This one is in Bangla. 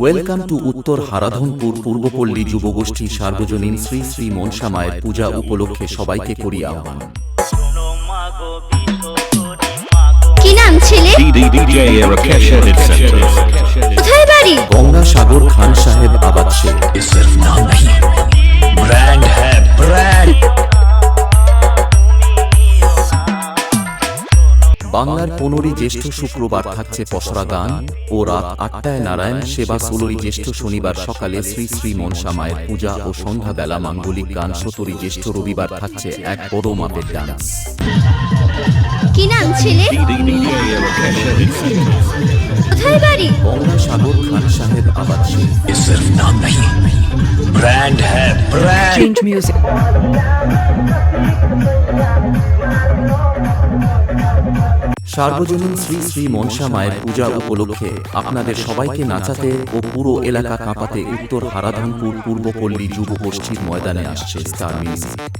ওয়েলকাম টু উত্তর হারাধনপুর পূর্বপল্লী যুবগোষ্ঠী সার্বজনীন শ্রী শ্রী মনসা মায়ের পূজা উপলক্ষে সবাইকে করি আহ্বান। কি নাম ছেলে. কোথায় বাড়ি? গঙ্গাসাগর খান সাহেব আবাদ শেখ বাংলার পনেরোই জ্যেষ্ঠ শুক্রবার থাকছে পসরা গান ও রাত আটটায় নারায়ণ সেবা ষোলোই জ্যেষ্ঠ শনিবার সকালে শ্রী শ্রী মনসা মায়ের পূজা ও সন্ধ্যাবেলা মাঙ্গলিক গান সতেরোই জ্যেষ্ঠ রবিবার থাকছে এক বড় মাপের গান সার্বজনীন শ্রী শ্রী মনসা মায়ের পূজা উপলক্ষে আপনাদের সবাইকে নাচাতে ও পুরো এলাকা কাঁপাতে উত্তর হারাধনপুর পূর্বপল্লী যুব গোষ্ঠীর ময়দানে আসছে স্টার মিউজিক।